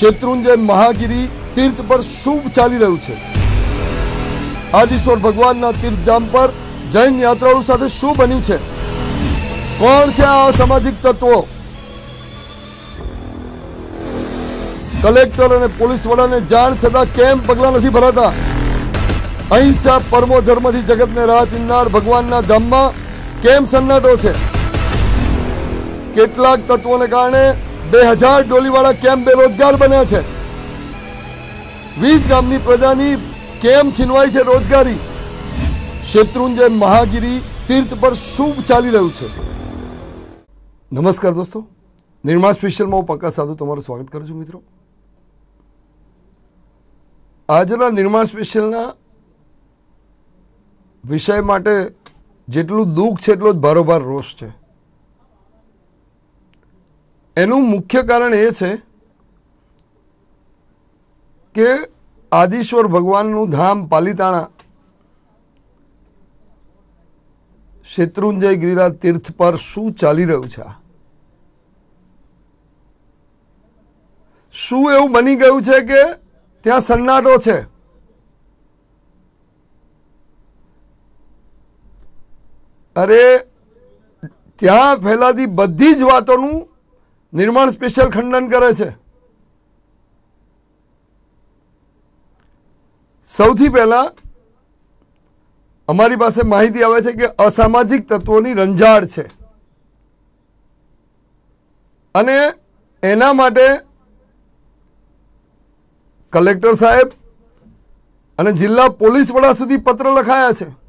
શેત્રુંજય મહાગીરી તીર્થ પર શુભ ચાલી રહ્યું છે. આદિશ્વર ભગવાનના તીર્થધામ પર જૈન યાત્રાળુ સાથે શું બન્યું છે? કોણ છે આ અસામાજિક તત્વો? કલેક્ટર અને પોલીસ વડાને જાણ છતાં કેમ પગલા નથી ભરાતા? અહિંસા પરમો ધર્મથી જગતને રાહ ચિંધનાર ભગવાનના ધામમાં કેમ સન્નાટો છે? કેટલાક તત્વોને કારણે બે હજાર ડોલીવાળા કેમ બેરોજગાર બન્યા છે? વીસ ગામની પ્રજાની કેમ છીનવાઈ છે રોજગારી? શેત્રુંજય મહાગીરી તીર્થ પર શું ચાલી રહ્યું છે? નમસ્કાર દોસ્તો. નિર્માણ સ્પેશિયલમાં હું પક્કા સાધુ તમારું સ્વાગત કરું છું મિત્રો. આજના નિર્માણ સ્પેશિયલના વિષય માટે જેટલું દુઃખ છે એટલો જ ભારોભાર રોષ છે. એનું મુખ્ય કારણ એ છે કે આદિશ્વર ભગવાનનું ધામ પાલિતાણા શેત્રુંજય ગિરિરાજ તીર્થ પર શું ચાલી રહ્યું છે? શું એવું બની ગયું છે કે ત્યાં સન્નાટો છે? અરે, ત્યાં ફેલાતી બધી જ વાતોનું નિર્માણ સ્પેશિયલ ખંડન કરે છે. સૌથી પહેલા અમારી પાસે માહિતી આવે છે કે અસામાજિક તત્વોની રંજાડ છે. અને એના માટે કલેક્ટર સાહેબ અને જિલ્લા પોલીસ વડા સુધી પત્ર લખાયા છે.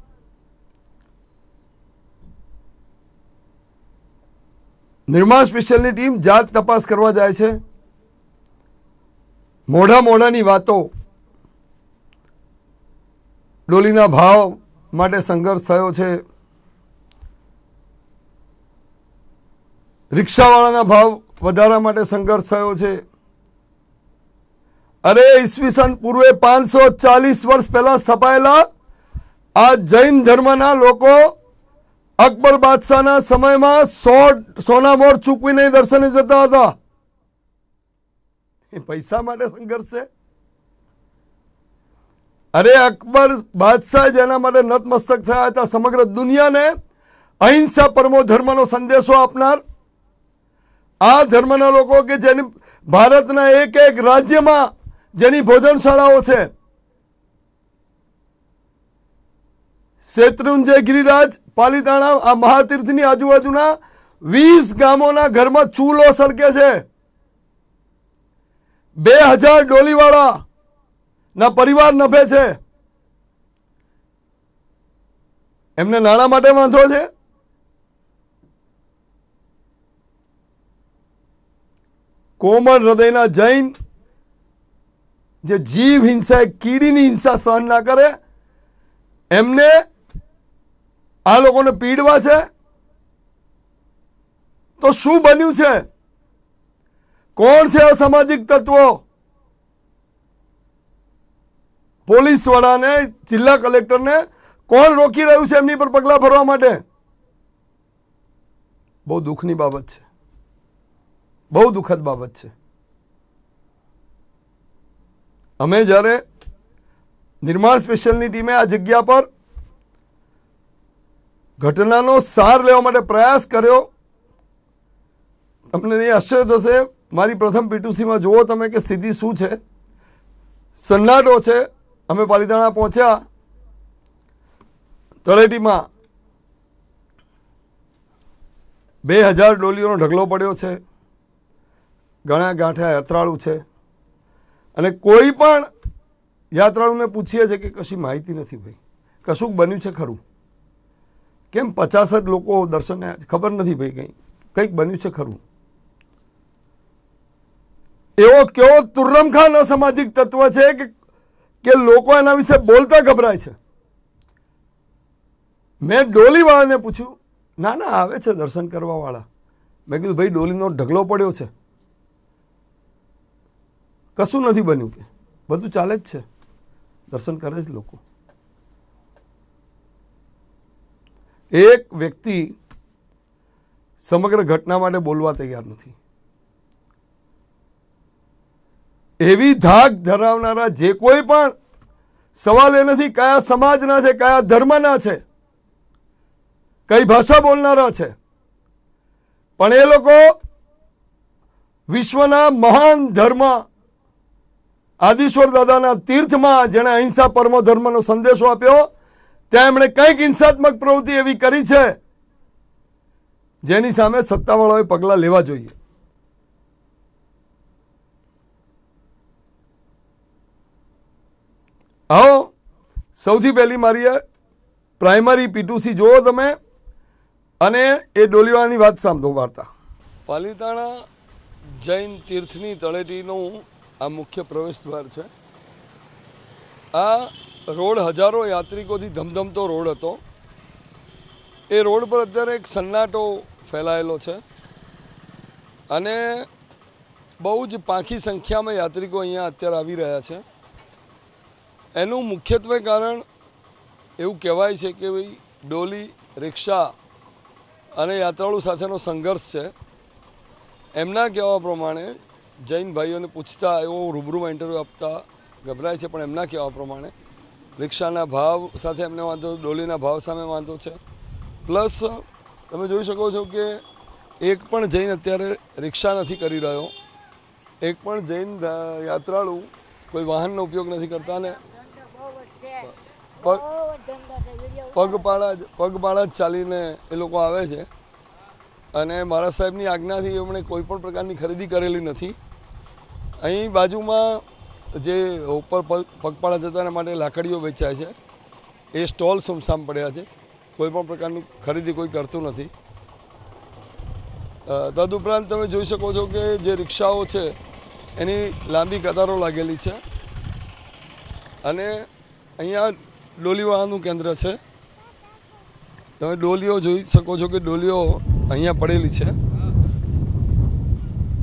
નિર્માણ સ્પેશિયલની ટીમ જાત તપાસ કરવા જાય છે. મોઢા મોઢાની વાતો. ડોલીના ભાવ માટે સંઘર્ષ થયો છે. રિક્ષાવાળાના ભાવ વધારા માટે સંઘર્ષ થયો છે. અરે, ઈસવીસન પૂર્વે પાંચસો ચાલીસ વર્ષ પહેલા સ્થપાયેલા આ જૈન ધર્મના લોકો અકબર બાદશાહના સમયમાં સો સોના મોર ચૂકવીને દર્શને જતા હતા. એ પૈસા માટે સંઘર્ષ છે. અરે અકબર બાદશાહ જેના માટે નતમસ્તક થયા હતા. સમગ્ર દુનિયાને અહિંસા પરમો ધર્મનો સંદેશો આપનાર આ ધર્મના લોકો કે જેની ભારતના એક એક રાજ્યમાં જેની ભોજનશાળાઓ છે. શેત્રુંજય ગિરિરાજ પાલીતાણા આ મહાતીર્થની આજુબાજુના વીસ ગામોના ઘરમાં ચૂલો સળકે છે. બે હજાર ડોલીવાળા ના પરિવાર નભે છે. એમને નાણાં માટે વાંધો છે? કોમળ હૃદયના જૈન જે જીવ હિંસા કીડીની હિંસા સહન ના કરે, એમને આ લોકોને પીડવા છે? તો શું બન્યું છે? કોણ છે અસામાજિક તત્વો? પોલીસ વડાને, જિલ્લા કલેક્ટરને કોણ રોકી રહ્યું છે એમની પર પગલાં ભરવા માટે? બહુ દુઃખની બાબત છે. બહુ દુઃખદ બાબત છે. અમે જ્યારે નિર્માણ સ્પેશિયલની ટીમે આ જગ્યા પર ઘટનાનો સાર લેવા માટે પ્રયાસ કર્યો. તમને એ આશ્ચર્ય થશે, મારી પ્રથમ પીટુસીમાં જુઓ તમે કે સ્થિતિ શું છે. સન્નાટો છે, અમે પાલિતાણા પહોંચ્યા. તળેટીમાં બે હજાર ડોલીઓનો ઢગલો પડ્યો છે. ઘણા ગાંઠે યાત્રાળુ છે. અને કોઈ પણ યાત્રાળુને પૂછીએ છે કે કશી માહિતી નથી ભાઈ. કશુંક બન્યું છે ખરું. કેમ પચાસ જ લોકો દર્શને ખબર નથી ભાઈ કંઈ? કંઈક બન્યું છે ખરું. એવો કેવો તુર્રમખાન અસામાજિક તત્વ છે કે કે લોકો એના વિશે બોલતા ગભરાય છે. મેં ડોલીવાળાને પૂછ્યું, ના ના, આવે છે દર્શન કરવાવાળા. મેં કીધું, ભાઈ, ડોલીનો ઢગલો પડ્યો છે. કશું નથી બન્યું કે. બધું ચાલે જ છે. દર્શન કરે જ લોકો. એક વ્યક્તિ સમગ્ર ઘટના માટે બોલવા તૈયાર નથી. એવી ધાક ધરાવનારા જે કોઈ પણ સવાલ એ નથી કયા સમાજના છે, કયા ધર્મના છે, કઈ ભાષા બોલનારા છે. પણ એ લોકો વિશ્વના મહાન ધર્મ આદિશ્વર દાદાના તીર્થમાં જેણે અહિંસા પરમો ધર્મનો સંદેશો આપ્યો ત્યાં એમણે કંઈક હિંસાત્મક પ્રવૃત્તિ એવી કરી છે, જેની સામે સત્તાવાળાઓએ પગલાં લેવા જોઈએ. આવો, સૌથી પહેલી મારી પ્રાઇમરી પીટુસી જુઓ તમે, અને એ ડોલીવાળાની વાત સાંભળો વાર્તા. પાલીતાણા જૈન તીર્થની તળેટીનું આ મુખ્ય પ્રવેશ દ્વાર છે. આ રોડ હજારો યાત્રિકોથી ધમધમતો રોડ હતો. એ રોડ પર અત્યારે એક સન્નાટો ફેલાયેલો છે. અને બહુ જ પાંખી સંખ્યામાં યાત્રિકો અહીંયા અત્યારે આવી રહ્યા છે. એનું મુખ્યત્વે કારણ એવું કહેવાય છે કે ભાઈ, ડોલી, રિક્ષા અને યાત્રાળુ સાથેનો સંઘર્ષ છે. એમના કહેવા પ્રમાણે જૈન ભાઈઓને પૂછતા, એવો રૂબરૂમાં ઇન્ટરવ્યૂ આપતા ગભરાય છે, પણ એમના કહેવા પ્રમાણે રિક્ષાના ભાવ સાથે એમને વાંધો, ડોલીના ભાવ સામે વાંધો છે. પ્લસ, તમે જોઈ શકો છો કે એક પણ જૈન અત્યારે રિક્ષા નથી કરી રહ્યો. એક પણ જૈન યાત્રાળુ કોઈ વાહનનો ઉપયોગ નથી કરતા ને પગ, પગપાળા જ પગપાળા જ ચાલીને એ લોકો આવે છે. અને મારા સાહેબની આજ્ઞાથી એમણે કોઈ પણ પ્રકારની ખરીદી કરેલી નથી. અહીં બાજુમાં જે ઉપર પગ પગપાળા જતાના માટે લાકડીઓ વેચાય છે. એ સ્ટોલ સુમસામ પડ્યા છે. કોઈ પણ પ્રકારની ખરીદી કોઈ કરતું નથી. તદુપરાંત તમે જોઈ શકો છો કે જે રિક્ષાઓ છે, એની લાંબી કતારો લાગેલી છે. અને અહીંયા ડોલીવાળાનું કેન્દ્ર છે. તમે ડોલીઓ જોઈ શકો છો કે ડોલીઓ અહીંયા પડેલી છે.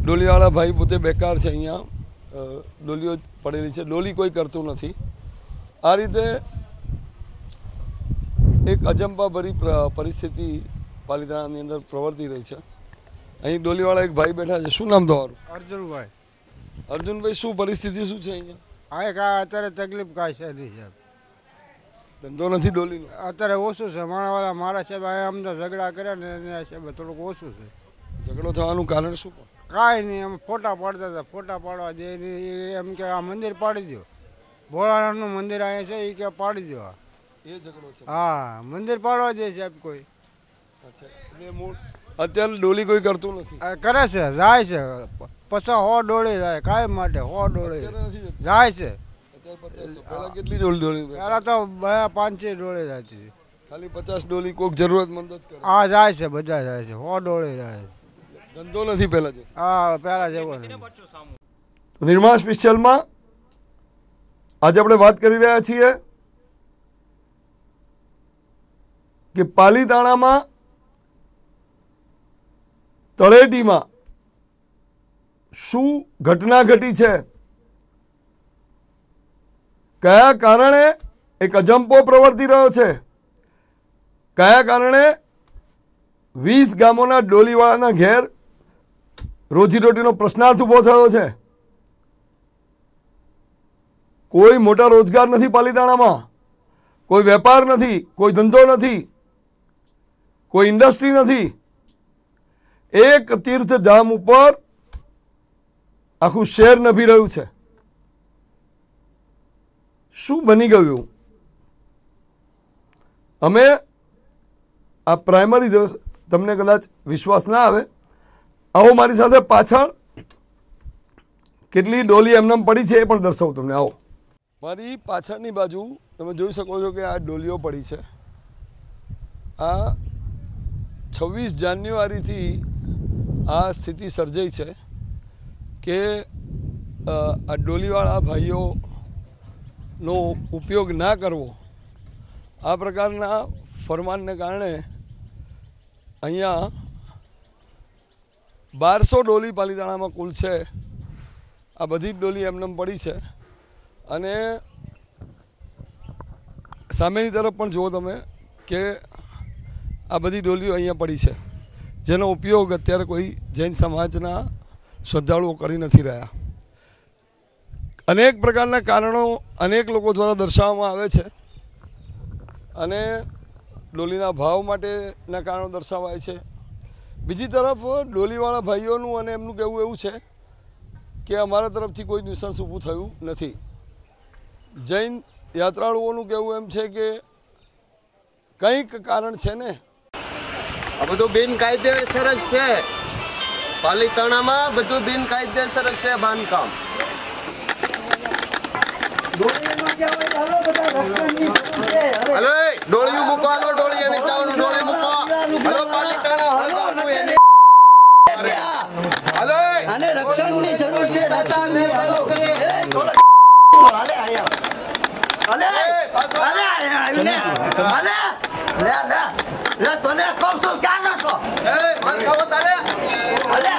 ડોલીવાળા ભાઈ પોતે બેકાર છે અહીંયા. ડોલીઓ પડેલી છે. ડોલી કોઈ કરતું નથી. આ રીતે એક અજંપાભરી પરિસ્થિતિ પાલિતાણાની અંદર પ્રવર્તી રહી છે. અહીં ડોલીવાળા એક ભાઈ બેઠા છે. શું નામ તમારું? અર્જુનભાઈ. અર્જુનભાઈ શું પરિસ્થિતિ શું છે અહીંયા? આ કાંઈ અત્યારે તકલીફ કાંઈ છે નહીં સાહેબ. ધંધો નથી ડોલીનો? અત્યારે ઓછું છે. માણાવાળા મારા સાહેબ અહીંયા અમને ઝઘડા કર્યા ને એના સાહેબ થોડુંક ઓછું છે. ઝઘડો થવાનું કારણ શું? કાંઈ નહીં એમ ફોટા પાડતા હતા ફોટા પાડવા દે એમ કે આ મંદિર પાડી દો ભોળાનાથનું મંદિર અહીંયા છે એ કે પાડી દો એ ઝઘડો છે. હા મંદિર પાડવા દે સાહેબ કોઈ. અત્યારે ડોલી કોઈ કરતું નથી. કરે છે જાય છે પછી હો ડોળી જાય કાયમ માટે હો ડોળી. જાય છે. કેટલી ડોલી ડોલી પહેલાં તો બે પાંચે ડોળી જતી છે ખાલી પચાસ ડોલી કોઈક જરૂરતમંદ જ કરે. આ જાય છે બધા જાય છે હો ડોળી જાય છે. ધંધો નથી પહેલા જે હા પહેલા જેવો નિર્માણ સ્પેશિયલમાં આજે આપણે વાત કરી રહ્યા છીએ કે પાલીતાણામાં તળેટીમાં શું ઘટના ઘટી છે? કયા કારણે એક અજંપો પ્રવર્તી રહ્યો છે? કયા કારણે વીસ ગામોના ડોલીવાળાના ઘેર રોજીરોટીનો પ્રશ્નાર્થ ઊભો થયો છે. કોઈ મોટા રોજગાર નથી પાલીતાણામાં. કોઈ વેપાર નથી, કોઈ ધંધો નથી, કોઈ ઇન્ડસ્ટ્રી નથી. એક તીર્થધામ ઉપર આખું શહેર નભી રહ્યું છે. શું બની ગયું અમે આ પ્રાઇમરી તમને કદાચ વિશ્વાસ ના આવે આવો મારી સાથે પાછળ. કેટલી ડોલી એમનેમ પડી છે એ પણ દર્શાવું તમને. આવો. મારી પાછળની બાજુ તમે જોઈ શકો છો કે આ ડોલીઓ પડી છે. આ છવ્વીસ જાન્યુઆરીથી આ સ્થિતિ સર્જાઈ છે કે આ ડોલીવાળા ભાઈઓનો ઉપયોગ ના કરવો. આ પ્રકારના ફરમાનને કારણે અહીંયા બારસો ડોલી પાલીતાણામાં કુલ છે. આ બધી જ ડોલી એમનેમ પડી છે. અને સામેની તરફ પણ જુઓ તમે કે આ બધી ડોલીઓ અહીંયા પડી છે. જેનો ઉપયોગ અત્યારે કોઈ જૈન સમાજના શ્રદ્ધાળુઓ કરી નથી રહ્યા. અનેક પ્રકારના કારણો અનેક લોકો દ્વારા દર્શાવવામાં આવે છે. અને ડોલીના ભાવ માટેના કારણો દર્શાવાય છે. બીજી તરફ ડોલીવાળા ભાઈઓનું અને એમનું કહેવું એવું છે કે અમારા તરફથી કોઈ ન્યુસન્સ ઊભું થયું નથી. જૈન યાત્રાળુઓનું કહેવું એમ છે કે કંઈક કારણ છે ને. આ બધું બિનકાયદેસર જ છે. પાલીતાણામાં બધું બિનકાયદેસર જ છે બાંધકામ. હલો ડોળિયું ની ચાવનું ડોળિયું મૂકો હલો પાલીતાણા હળગાવનું એને હલો એ, આને રક્ષણની જરૂર છે દાદાને ચાલુ કરીએ. એ, બોલો. હાલે આયા. હાલે. હાલે આયા, આવીને. હાલે. લે, લે. લે, તને કહું છું, ક્યાં જશો? એ, મન ખાવો તારે હાલે.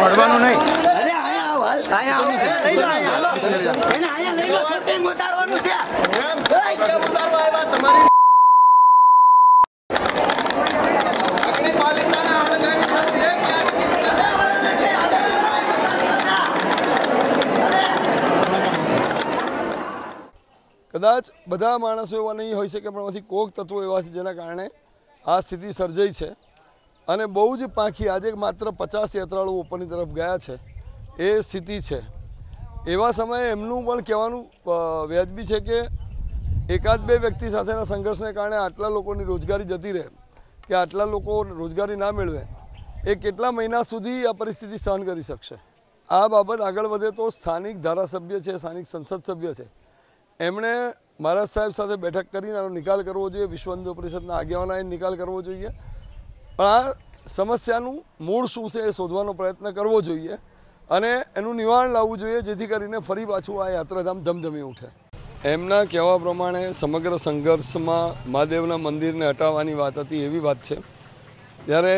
પડવાનું નહીં અરે, આયા. આયા આવો. લઈ લો, આયા, હાલો. એને આયા લઈ લો, શૂટિંગ ઉતારવાનું છે. એમ કે ઉતારવા આવ્યા તમારી આગળ પાલીતાણા હળગાવી સાથે હે, ક્યાં? કદાચ બધા માણસો એવા નહીં હોઈ શકે, પણ એમાંથી કોક તત્વો એવા છે જેના કારણે આ સ્થિતિ સર્જાઈ છે. અને બહુ જ પાંખી, આજે માત્ર પચાસ યાત્રાળુઓ ઉપરની તરફ ગયા છે. એ સ્થિતિ છે. એવા સમયે એમનું પણ કહેવાનું વ્યાજબી છે કે એકાદ બે વ્યક્તિ સાથેના સંઘર્ષને કારણે આટલા લોકોની રોજગારી જતી રહે, કે આટલા લોકો રોજગારી ના મેળવે, એ કેટલા મહિના સુધી આ પરિસ્થિતિ સહન કરી શકશે? આ બાબત આગળ વધે તો સ્થાનિક ધારાસભ્ય છે, સ્થાનિક સંસદ સભ્ય છે. એમણે મહારાજ સાહેબ સાથે બેઠક કરીને આનો નિકાલ કરવો જોઈએ, વિશ્વ હિન્દુ પરિષદના આગેવાના નિકાલ કરવો જોઈએ. પણ આ સમસ્યાનું મૂળ શું છે એ શોધવાનો પ્રયત્ન કરવો જોઈએ અને એનું નિવારણ લાવવું જોઈએ, જેથી કરીને ફરી પાછું આ યાત્રાધામ ધમધમી ઉઠે. એમના કહેવા પ્રમાણે સમગ્ર સંઘર્ષમાં મહાદેવના મંદિરને હટાવવાની વાત હતી એવી વાત છે. ત્યારે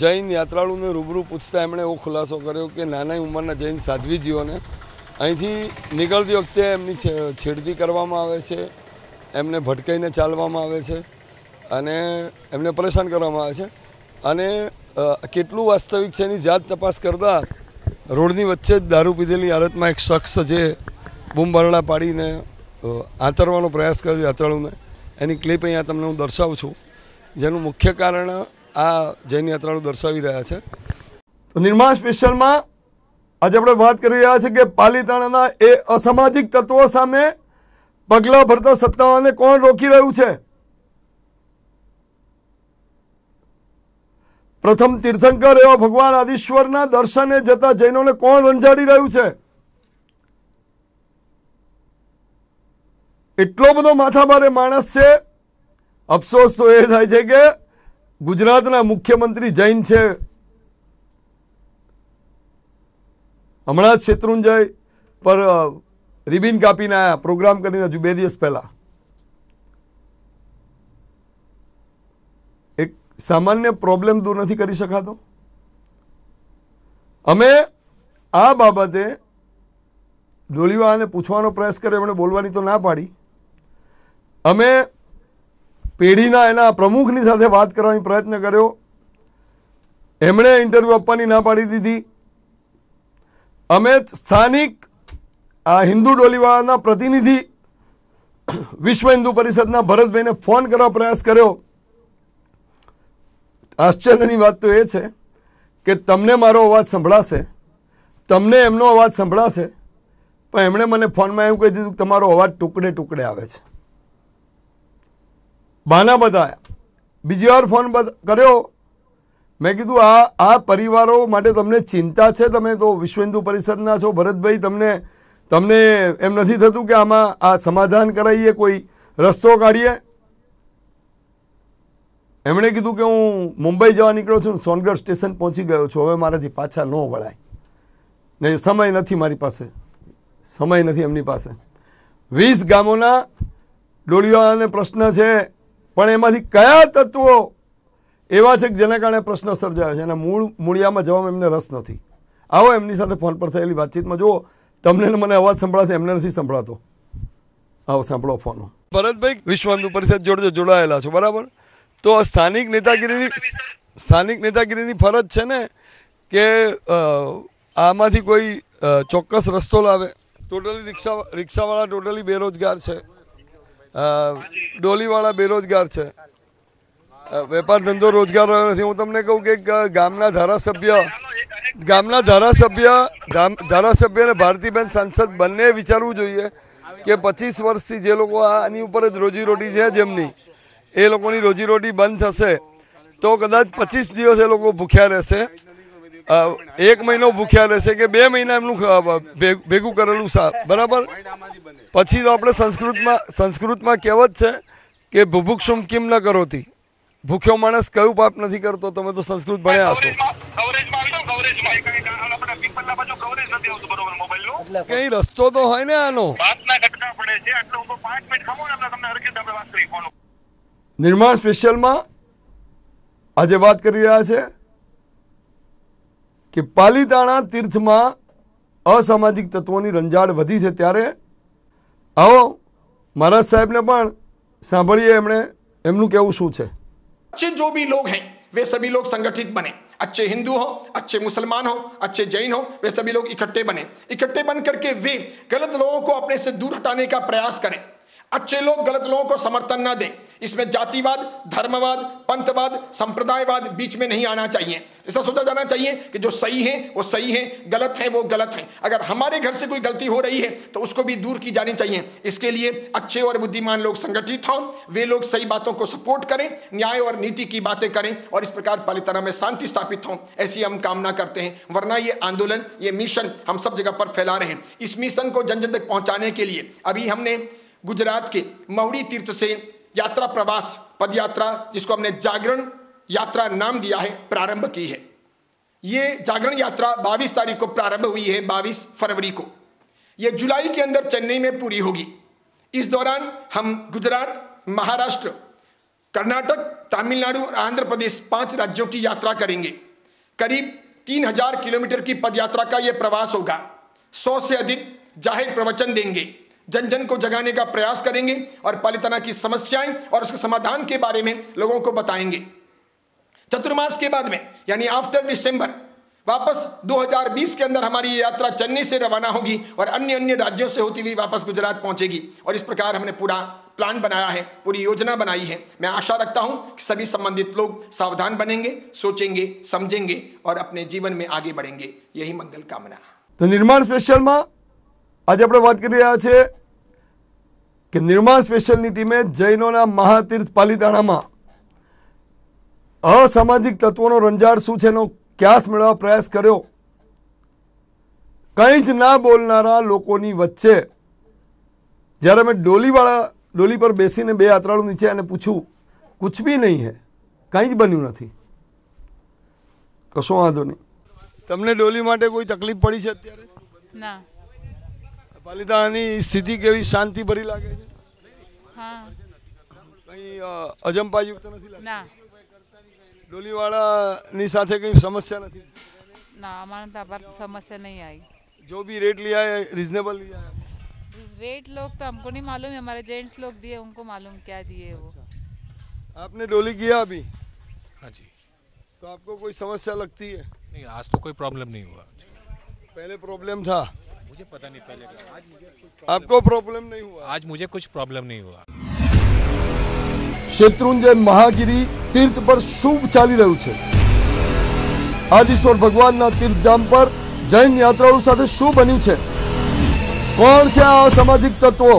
જૈન યાત્રાળુને રૂબરૂ પૂછતા એમણે એવો ખુલાસો કર્યો કે નાના ઉંમરના જૈન સાધ્વીજીઓને અહીંથી નીકળતી વખતે એમની છેડતી કરવામાં આવે છે, એમને ભટકાઈને ચાલવામાં આવે છે અને એમને પરેશાન કરવામાં આવે છે. અને કેટલું વાસ્તવિક છે એની જાત તપાસ કરતાં રોડની વચ્ચે જ દારૂ પીધેલી હાલતમાં એક શખ્સ જે બૂમબરડા પાડીને આંતરવાનો પ્રયાસ કરે છે યાત્રાળુને એની ક્લિપ અહીંયા તમને હું દર્શાવું છું. જેનું મુખ્ય કારણ આ જૈન યાત્રાળુ દર્શાવી રહ્યા છે. તો નિર્માણ સ્પેશિયલમાં આજે આપણે વાત કરી રહ્યા છીએ કે પાલીતાણાના એ અસામાજિક તત્વો સામે પગલાં ભરતા સત્તાવાને કોણ રોકી રહ્યું છે? પ્રથમ તીર્થંકર એવા ભગવાન આદિશ્વરના દર્શને જતા જૈનોને કોણ રંજાડી રહ્યું છે? એટલો બધો માથાભારે માણસ છે. અફસોસ તો એ થાય છે કે ગુજરાતના મુખ્યમંત્રી જૈન છે. હમણાં જ શેત્રુંજય પર રિબિન કાપીને આયા, પ્રોગ્રામ કરીને હજુ બે દિવસ પહેલાં. એક સામાન્ય પ્રોબ્લેમ દૂર નથી કરી શકાતો. અમે આ બાબતે ડોલીવાળાને પૂછવાનો પ્રયાસ કર્યો, એમણે બોલવાની તો ના પાડી. અમે પેઢીના એના પ્રમુખની સાથે વાત કરવાની પ્રયત્ન કર્યો. એમણે ઇન્ટરવ્યૂ આપવાની ના પાડી દીધી. અમે સ્થાનિક, આ હિન્દુ ડોલીવાળાના પ્રતિનિધિ વિશ્વ હિન્દુ પરિષદના ભરતભાઈને ફોન કરવા પ્રયાસ કર્યો. આશ્ચર્યની વાત તો એ છે કે તમને મારો અવાજ સંભળાશે, તમને એમનો અવાજ સંભળાશે, પણ એમણે મને ફોનમાં એવું કહી દીધું કે તમારો અવાજ ટુકડે ટુકડે આવે છે. બાના બતાવ્યા બીજી વાર ફોન કર્યો મેં કીધું, આ આ પરિવારો માટે તમને ચિંતા છે? તમે તો વિશ્વ હિન્દુ પરિષદના છો. ભરતભાઈ, તમને તમને એમ નથી થતું કે આમાં આ સમાધાન કરાવીએ કોઈ રસ્તો કાઢીએ? એમણે કીધું કે હું મુંબઈ જવા નીકળ્યો છું, સોનગઢ સ્ટેશન પહોંચી ગયો છું. હવે મારાથી પાછા ન વળાય. ને સમય નથી મારી પાસે. સમય નથી એમની પાસે. વીસ ગામોના ડોળીઓને પ્રશ્ન છે, પણ એમાંથી કયા તત્વો એવા છે કે જેના કારણે પ્રશ્ન સર્જાયો છે અને મૂળ મૂળિયામાં જવામાં એમને રસ નથી. આવો એમની સાથે ફોન પર થયેલી વાતચીતમાં જુઓ. તમને મને અવાજ સંભળાશે એમને નથી સંભળાતો. આવો સાંભળો ફોન. ભરતભાઈ વિશ્વ હિન્દુ પરિષદ જોડજો જોડાયેલા છો, બરાબર? તો સ્થાનિક નેતાગીરીની સ્થાનિક નેતાગીરીની ફરજ છે ને કે આમાંથી કોઈ ચોક્કસ રસ્તો લાવે. ટોટલી રિક્ષા, રિક્ષાવાળા ટોટલી બેરોજગાર છે. ડોલીવાળા બેરોજગાર છે. વેપાર ધંધો રોજગાર રહ્યો નથી. હું તમને કહું કે ગામના ધારાસભ્ય ગામના ધારાસભ્ય ધારાસભ્ય અને ભારતીબેન સાંસદ બંને વિચારવું જોઈએ કે પચીસ વર્ષથી જે લોકો આની ઉપર જ રોજીરોટી છે જેમની, એ લોકોની રોજીરોટી બંધ થશે તો કદાચ પચીસ દિવસ એ લોકો ભૂખ્યા રહેશે. એક મહિનો ભૂખ્યા રહેશે કે બે મહિના એમનું ભેગું કરેલું સા, બરાબર? પછી તો આપણે સંસ્કૃતમાં સંસ્કૃતમાં કહેવત છે કે ભુભુક્ષુમ કિમ ન કરોતી. ભૂખ્યો માણસ કયું પાપ નથી કરતો તમે તો સંસ્કૃત ભણ્યા હશો. કંઈ આપણે પીપલના બાજુ કવરેજ નથી આવતું બરોબર મોબાઈલનું. કઈ રસ્તો તો હોય ને આનો. વાતના ઘટકા પડે છે એટલે હું તો પાંચ મિનિટ ખામો ને એટલે તમને હરખી રીતે આપણે વાત કરી ફોન ઉપર. નિર્માણ સ્પેશિયલમાં આજે વાત કરી રહ્યા છે કે પાલીતાણા તીર્થમાં અસામાજિક તત્વોની રંજાડ વધી છે ત્યારે આવો મહારાજ સાહેબને પણ સાંભળીએ એમણે એમનું કહેવું શું છે? अच्छे जो भी लोग हैं, वे सभी लोग संगठित बने। अच्छे हिंदू हो, अच्छे मुसलमान हो, अच्छे जैन हो, वे सभी लोग इकट्ठे बने। इकट्ठे बन करके वे गलत लोगों को अपने से दूर हटाने का प्रयास करें। अच्छे लोग गलत लोगों को समर्थन ना दें। इसमें जातिवाद, धर्मवाद, पंथवाद, संप्रदायवाद बीच में नहीं आना चाहिए। ऐसा सोचा जाना चाहिए कि जो सही है, वो सही है, गलत है, वो गलत है। अगर हमारे घर से कोई गलती हो रही है तो उसको भी दूर की जानी चाहिए। इसके लिए अच्छे और बुद्धिमान लोग संगठित हों, वे लोग सही बातों को सपोर्ट करें, न्याय और नीति की बातें करें और इस प्रकार पालिताना में शांति स्थापित हों। ऐसी हम कामना करते हैं, वरना ये आंदोलन, ये मिशन हम सब जगह पर फैला रहे हैं। इस मिशन को जन जन तक पहुँचाने के लिए अभी हमने गुजरात के महुड़ी तीर्थ से यात्रा प्रवास पद यात्रा जिसको हमने जागरण यात्रा नाम दिया है, प्रारंभ की है। ये जागरण यात्रा 22 तारीख को प्रारंभ हुई है 22 फरवरी को। ये जुलाई के अंदर चेन्नई में पूरी होगी। इस दौरान हम गुजरात, महाराष्ट्र, कर्नाटक, तमिलनाडु और आंध्र प्रदेश पाँच राज्यों की यात्रा करेंगे। करीब तीन हज़ार किलोमीटर की पदयात्रा का यह प्रवास होगा। सौ से अधिक ज़ाहिर प्रवचन देंगे। जन जन को जगाने का प्रयास करेंगे और पालीतना की समस्याएँ और उसके समाधान के बारे में लोगों को बताएँगे। चतुर्मास के बाद में, यानी आफ्टर डिसम्बर वापस 2020 के अंदर हमारी ये यात्रा चेन्नई से रवाना होगी और अन्य अन्य राज्यों से होती हुई वापस गुजरात पहुंचेगी। और इस प्रकार हमने पूरा प्लान बनाया है, पूरी योजना बनाई है। मैं आशा रखता हूँ कि सभी संबंधित लोग सावधान बनेंगे, सोचेंगे, समझेंगे और अपने जीवन में आगे बढ़ेंगे। यही मंगल कामना। तो निर्माण स्पेशल में આજે આપણે વાત કરી રહ્યા છીએ કે નિર્માણ સ્પેશિયલની ટીમે જૈનોના મહાતીર્થ પાલિતાણામાં અસામાજિક તત્વોનો રંજાડ શું છે એનો ક્યાસ મેળવવા પ્રયાસ કર્યો? કંઈ જ ના બોલનારા લોકોની વચ્ચે જ્યારે મેં ડોલીવાળા, ડોલી પર બેસીને બે યાત્રાળુ નીચે અને પૂછ્યું, કુછ બી નહીં હે? કંઈ જ બન્યું નથી. કશો વાંધો નહીં. તમને ડોલી માટે કોઈ તકલીફ પડી છે અત્યારે? ના. પાલિતાણાની સ્થિતિ કેવી શાંતિ ભરી લાગે છે હા કંઈ અ, અજંપાયુક્ત નથી લાગતી ના ડોલીવાળાની સાથે કંઈ સમસ્યા નથી ना हमारे तो पर समस्या नहीं आई जो भी रेट लिया है रिजनेबल लिया है रेट लोग तो हमको नहीं मालूम है हमारे जेंट्स लोग दिए उनको मालूम क्या दिए वो आपने डोली किया अभी हाँ जी तो आपको कोई समस्या लगती है नहीं आज तो कोई प्रॉब्लम नहीं हुआ पहले प्रॉब्लम था मुझे पता नहीं पहले का। आज मुझे आपको प्रॉब्लम नहीं हुआ आज मुझे कुछ प्रॉब्लम नहीं हुआ શેત્રુંજય મહાગીરી તીર્થ પર શુભ ચાલી રહ્યું છે આદિશ્વર ભગવાનના તીર્થધામ પર જૈન યાત્રાળુ સાથે શું બન્યું છે કોણ છે આ અસામાજિક તત્વો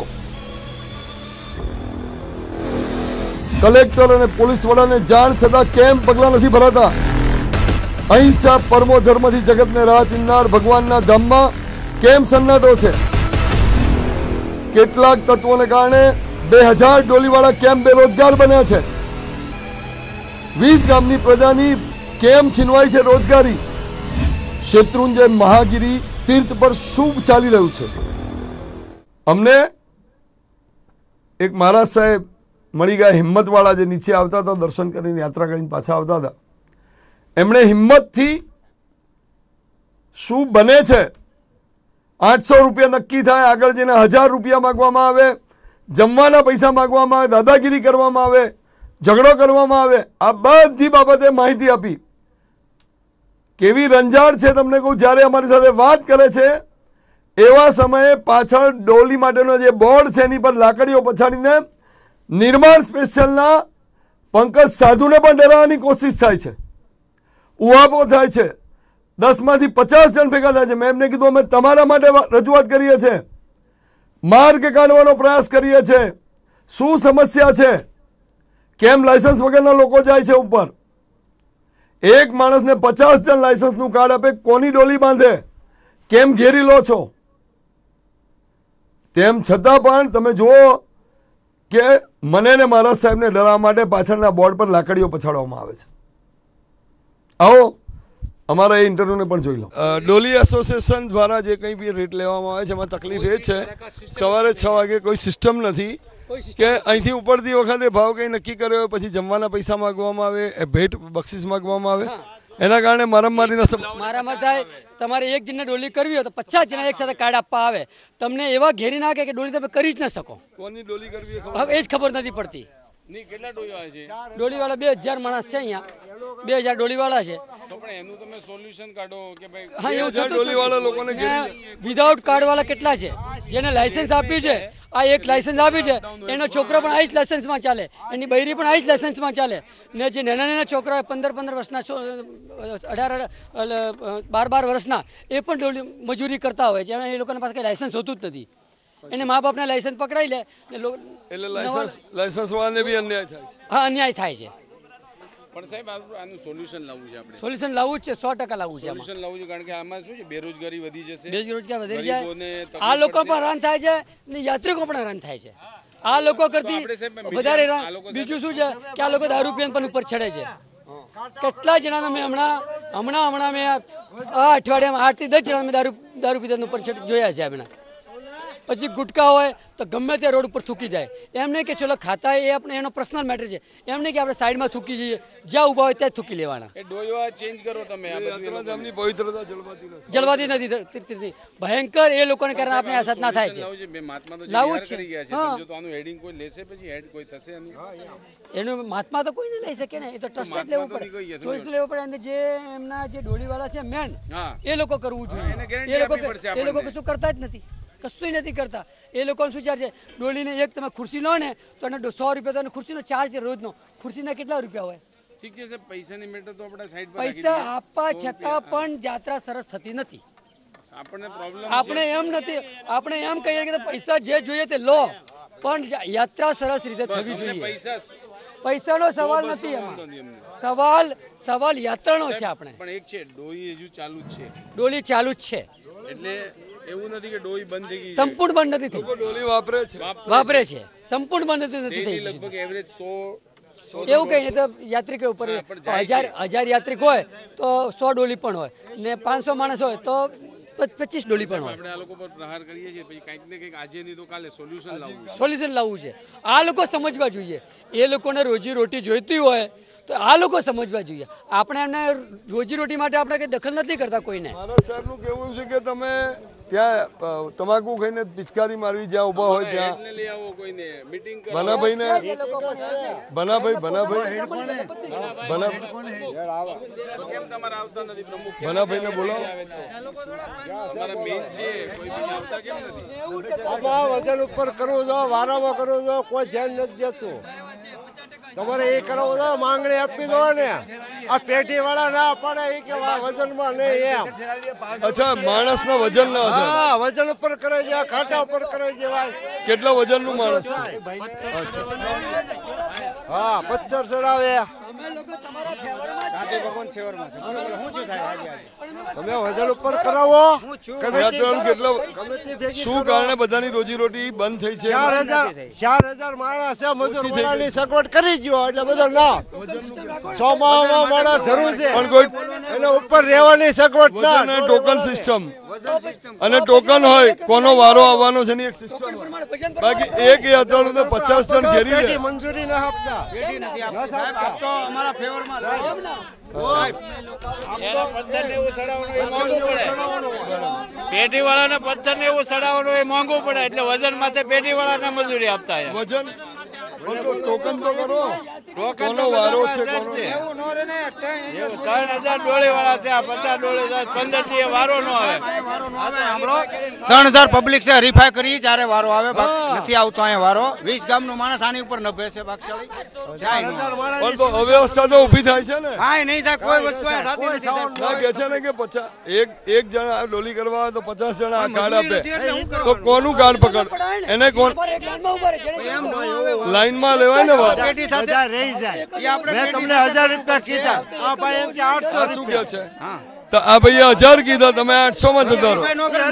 કલેક્ટર અને પોલીસ વડાને જાણ છતાં કેમ પગલાં નથી ભરાતા અહિંસા પરમો ધર્મથી જગતને રાહ ચિંધનાર ભગવાનના ધામમાં કેમ સન્નાટો છે? કેટલાક તત્વોને કારણે બે હજાર ડોલીવાળા કેમ બેરોજગાર બન્યા છે. વીસ ગામની પ્રજાની કેમ છીનવાઈ છે રોજગારી? શેત્રુંજય મહાગીરી તીર્થ પર શુભ ચાલી રહ્યું છે? અમને એક મહારાજ સાહેબ મળી ગયા હિંમતવાળા જે નીચે આવતા હતા, દર્શન કરીને યાત્રા કરીને પાછા આવતા હતા. એમણે હિંમતથી શું બને છે? આઠસો રૂપિયા નક્કી થાય, આગળ જઈને હજાર રૂપિયા માગવામાં આવે, જમવાના પૈસા માગવામાં આવે, દાદાગીરી કરવામાં આવે, ઝઘડો કરવામાં આવે, આ બધી બાબતે માહિતી આપી. કેવી રંજાડ છે તમને કહું, જ્યારે અમારી સાથે વાત કરે છે, એવા સમયે પાછળ ડોલી માટેનો જે બોર્ડ છે, એની પર લાકડીઓ પછાડીને નિર્માણ સ્પેશિયલના પંકજ સાધુને પણ ડરાવવાની કોશિશ થાય છે. ઉહાપો થાય છે. દસમાંથી પચાસ જણ ભેગા થાય છે. મેં એમને કીધું, અમે તમારા માટે રજૂઆત કરીએ છીએ. માર્ગ કાઢવાનો પ્રયાસ કરીએ છીએ. શું સમસ્યા છે? કેમ લાયસન્સ વગરના લોકો જાય છે ઉપર? એક માણસને પચાસ જણ લાયસન્સનું કાર્ડ આપે, કોની ડોલી બાંધે? કેમ ઘેરી લો છો? તેમ છતાં પણ તમે જુઓ કે મને ને મારા સાહેબને ડરાવવા માટે પાછળના બોર્ડ પર લાકડીઓ પછાડવામાં આવે છે. આવો અમારા એ ઇન્ટરવ્યુને પણ જોઈ લો. ડોલી એસોસિએશન દ્વારા જે કંઈ બી રેટ લેવામાં આવે છે એમાં તકલીફ એ છે સવારે છ વાગે કોઈ સિસ્ટમ નથી કે અહીંથી ઉપરથી વખતે ભાવ કંઈ નક્કી કર્યો હોય પછી જમવાના પૈસા માગવામાં આવે એ ભેટ બક્ષિસ માગવામાં આવે એના કારણે મારામારી મારામાં થાય તમારે એક જણને ડોલી કરવી હોય તો પચાસ જણા એક સાથે કાર્ડ આપવા આવે. તમને એવા ઘેરી નાખે કે ડોલી તમે કરી જ ન શકો. કોની ડોલી કરવી હવે એ જ ખબર નથી પડતી. ડોલીવાળા બે હજાર માણસ છે અહીંયા. બે હજાર ડોલીવાળા છે. હા એવું હજાર ડોલીવાળા લોકોને વિધાઉટ કાર્ડવાળા કેટલા છે? જેને લાયસન્સ આપ્યું છે આ એક લાયસન્સ આપ્યું છે. એનો છોકરો પણ આ જ લાયસન્સમાં ચાલે. એની બૈરી પણ આ જ લાયસન્સમાં ચાલે. ને જે નાના નાના છોકરા પંદર પંદર વર્ષના અઢાર અઢાર બાર બાર વર્ષના એ પણ ડોલી મજૂરી કરતા હોય છે. એ લોકોના પાસે કંઈ લાયસન્સ હોતું જ નથી. એને મા બાપના લાયસન્સ પકડાઈ લે એટલે લાયસન્સ લાયસન્સ વાળાને બી અન્યાય થાય છે. હા અન્યાય થાય છે. પણ સાહેબ આનું સોલ્યુશન લાવવું છે આપણે. સોલ્યુશન લાવવું જ છે સો ટકા લાવવું છે સોલ્યુશન લાવવું છે કારણ કે આમાં શું છે બેરોજગારી વધી જશે. બેરોજગારી વધી જાય. આ લોકો પણ હેરાન થાય છે ને યાત્રિકો પણ હેરાન થાય છે. આ લોકો કરતી વધારે હેરાન બીજું શું છે કે આ લોકો દારૂ પીને પણ ઉપર ચડે છે. કેટલા જણાને મેં હમણાં હમણાં હમણાં મેં આ અઠવાડિયામાં આઠથી દસ જણા મેં દારૂ દારૂ પીધા ઉપર ચડ- જોયા છે હમણાં પછી ગુટકા હોય તો ગમે તે રોડ ઉપર થૂકી જાય. એમ નહીં કે ચલો ખાતા એ આપણે એનો પર્સનલ મેટર છે. એમ નહીં કે આપણે સાઈડમાં થૂકી જઈએ. જ્યાં ઊભા હોય ત્યાં થૂકી લેવાના. ડોયવા ચેન્જ કરો તમે પવિત્રતા જળવાતી નથી ભયંકર એ લોકોને કારણે આપણે આ સાથ ના થાય છે. લાવું છે બે મહાત્મા તો જે લાવવું જ છે. ગયા છે. હા. સમજો તો આનું હેડિંગ કોઈ લેશે પછી? હેડ કોઈ થશે આનું એનું મહાત્મા તો કોઈ નહીં લઈ શકે ને એ તો ટ્રસ્ટ જ લેવું પડે. ચોઈસ લેવું પડે. અને જે એમના જે ડોળીવાળા છે મેન એ લોકો કરવું જોઈએ. એ લોકો એ લોકો કશું કરતા જ નથી. કશું નથી કરતા. એ લોકોને શું ચાર્જ છે? ડોલીને એક તમે ખુરશી લો ને તો એને સો રૂપિયા તો ખુરશીનો ચાર્જ છે રોજનો. ખુરશીના કેટલા રૂપિયા હોય? ઠીક છે સાહેબ પૈસાની મેટર તો આપણે સાઈડ પર પૈસા આપવા છતાં પણ જાત્રા સરસ થતી નથી. આપણને પ્રોબ્લેમ આપણે એમ નથી આપણે એમ કહીએ કે પૈસા જે જોઈએ તે લો. પણ યાત્રા સરસ રીતે થવી જોઈએ. પૈસાનો સવાલ નથી એમાં. સવાલ સવાલ યાત્રાનો છે આપણે. પણ એક છે ડોલી હજુ ચાલુ જ છે. ડોલી ચાલુ જ છે. એટલે એવું નથી કે ડોઈ બંધ થઈ ગઈ સંપૂર્ણ બંધ નથી થઈ. ડોલી વાપરે છે. વાપરે છે. સંપૂર્ણ બંધ નથી થઈ લગભગ એવરેજ સો એવું કઈ તો યાત્રિક ઉપર હજાર હજાર યાત્રિક હોય તો સો ડોલી પણ હોય ને પાંચસો માણસ હોય તો પચીસ ડોલી પણ હોય. આપણે આ લોકો પર પ્રહાર કરીએ છીએ. પછી કંઈક ને કંઈક આજે નહીં તો કાલે સોલ્યુશન લાવવું છે. સોલ્યુશન લાવવું છે. આ લોકો સમજવા જોઈએ. એ લોકોને રોજી રોટી જોઈતી હોય તો આ લોકો સમજવા જોઈએ. આપણે એમને રોજી રોટી માટે આપણે કંઈ દખલ નથી કરતા કોઈને. મારા સાહેબનું કહેવું છે કે તમે ત્યાં તમાકુ ખાઈને પિચકારી મારવી જ્યાં ઊભા હોય ત્યાં. ને ભનાભાઈ ભનાભાઈ. ભનાભાઈ. ને કરો બનાભાઈને બનાભાઈ બનાભાઈ બના કેમ તમારે આવતા નથી? પ્રમુખ બનાભાઈને બોલાવો. તમારા મેઇન છે કોઈ બીજા આવતા કેમ નથી? આમાં વજન ઉપર કરવું જો વારામાં કરવું જો કોઈ ધ્યાન નથી દેતું. તમારે એ કરવું જો માંગણી આપી દો ને. આ પેટી વાળા ના પડે એ કે વજનમાં નહીં એમ. અચ્છા માણસના વજન ના હા વજન ઉપર કરે છે ખાટા ઉપર કરે છે ભાઈ. કેટલા વજનનું માણસ છે? અચ્છા હા પથ્થર ચડાવે. તમે વજન ઉપર કરાવો. યાત્રાળુ કેટલા શું કારણે બધાની રોજી રોટી બંધ થઈ છે? ચાર હજાર માણસ છે મજૂર વાળાની સગવડ કરી ગયો એટલે બધા ના સોમામાં માણસ જરૂર છે. પણ કોઈ એટલે ઉપર રહેવાની સગવડ ના. અને ટોકન સિસ્ટમ. અને ટોકન હોય કોનો વારો આવવાનો છે એની એક સિસ્ટમ બાકી એક યાત્રાળુ તો પચાસ જણ ઘેરી લે. મંજૂરી ના આપતા. પેટી વાળાને પથ્થર ને એવું ચડાવવાનું એ મોંઘું પડે. એટલે વજન માથે પેટી વાળાને મજૂરી આપતા વજન? ટોકન તો કરો. કોનો વારો છે ત્રણ હજાર ડોળી વાળા છે આ પચાસ ડોળી પંદરથી વારો નો આવે. ત્રણ હજાર પબ્લિક છે હરીફાઈ કરી ત્યારે વારો આવે નથી આવતો અહીંયા વારો. વીસ ગામનું માણસ આની ઉપર નભે છે ભાગશાળી અવ્યવસ્થા તો ઊભી થાય છે ને. કાંઈ નહીં થાય કોઈ વસ્તુ થતી નથી કે છે ને કે પચાસ એક એક જણા ડોલી કરવા આવે તો પચાસ જણા આ કાર્ડ આપે. તો કોનું કાર્ડ પકડ? એને કોણ? એક લાઈનમાં લેવાય ને વાત? સાથે રહી જાય. મેં તમને હજાર રૂપિયા કીધા. આ ભાઈ એમ કે આઠસો શું કે છે? તો આ ભાઈ હજાર કીધા તમે આઠસો માં જતો રહો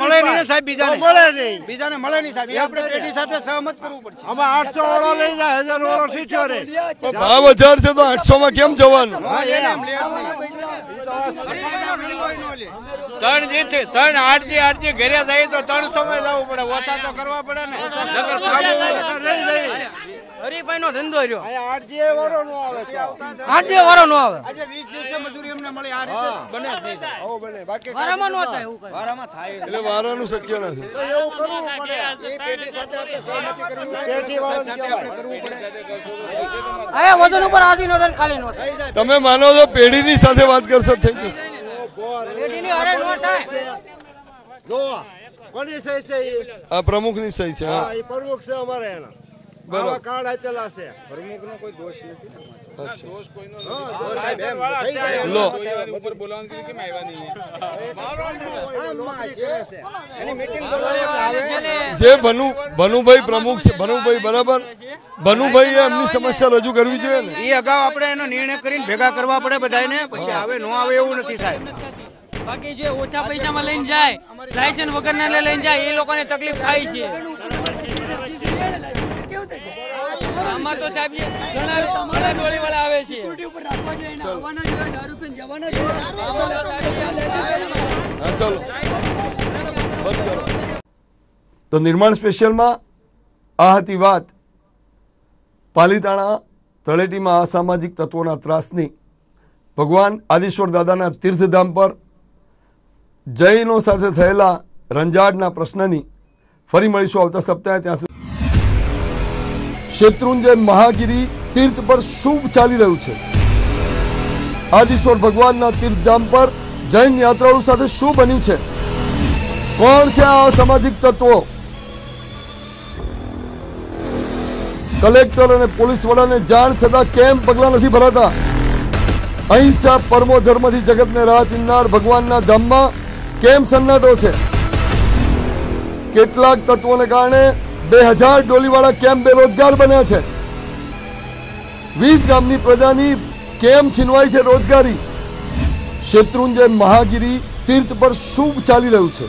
મળે નહીં સાહેબ બીજાને. મળે નહીં. બીજાને મળે નહીં સાહેબ. આપણે પેઢી સાથે સહમત કરવું પડશે. આમાં આઠસો ઓળો લઈ જાય હજાર ઓળો સીઠ્યો રે. ભાવ હજાર છે તો આઠસો માં કેમ જવાનું? ત્રણ જે છે ત્રણ આઠથી ઘરે જાય તો ત્રણસો માં જવું પડે. ઓછા તો કરવા પડે ને. નગર. હરીફાઈ નો ધંધો રહ્યો. અહીંયા વારો નો આવે તો. વારો નો આવે. આજે 20 દિવસે મજૂરી અમને મળી આ રીતે બને જ નહીં. આવું બને. બાકી વારામાં નો થાય એવું વારામાં થાય એટલે વારાનું સત્ય નથી. તો એવું કરવું પડે. એ પેટી સાથે આપણે સો નથી કરવું પેટી વાળાને સાથે આપણે કરવું પડે. આયા વજન ઉપર આધી નો ખાલી નો થાય. તમે માનો છો પેઢીની સાથે વાત કરશો થઈ જશે. પેટીની અરે નો. થાય. જો કોની સહી છે? આ પ્રમુખની સહી છે હા એ પ્રમુખ છે અમારે એના. આવા કાર્ડ આપેલા છે. પ્રમુખનો કોઈ દોષ નથી? ને. અચ્છા સાહેબ વાળા અત્યારે લો. ઉપર બોલાવવાનું કેમ આવ્યા નહીં? જે ભનુ ભનુભાઈ પ્રમુખ છે ભનુભાઈ બરાબર? ભનુભાઈ એમની સમસ્યા રજૂ કરવી જોઈએ ને. એ અગાઉ આપણે એનો નિર્ણય કરીને ભેગા કરવા પડે બધાને પછી આવે નો આવે એવું નથી સાહેબ. બાકી જે ઓછા પૈસામાં લઈને જાય લાયસન્સ વગર ના લઈને જાય એ લોકોને તકલીફ થાય છે. આમાં તો સાહેબ ઘણા ઘણા ડોળી વાળા આવે છે. ચાલો. બંધ કરો. તો નિર્માણ સ્પેશિયલમાં આ હતી વાત. પાલીતાણા તળેટીમાં અસામાજિક તત્વોના ત્રાસની. ભગવાન આદિશ્વર દાદાના તીર્થધામ પર જૈનો સાથે થયેલા રંજાડના પ્રશ્નની ફરી મળીશું આવતા સપ્તાહે. ત્યાં સુધી શેત્રુંજય મહાગીરી તીર્થ પર શું ચાલી રહ્યું છે. આદિશ્વર ભગવાનના તીર્થધામ પર જૈન યાત્રાળુ સાથે શું બન્યું છે? કોણ છે આ અસામાજિક તત્વો? કલેક્ટર અને પોલીસ વડાને જાણ છતાં કેમ પગલાં નથી ભરાતા? અહિંસા પરમો ધર્મથી જગતને રાહ ચિંધનાર ભગવાનના ધામમાં કેમ સન્નાટો છે? કેટલાક તત્વોને કારણે બે હજાર ડોલીવાળા કેમ બેરોજગાર બન્યા છે? વીસ ગામની પ્રજાની કેમ છીનવાઈ છે રોજગારી? શેત્રુંજય મહાગીરી તીર્થ પર શું ચાલી રહ્યું છે?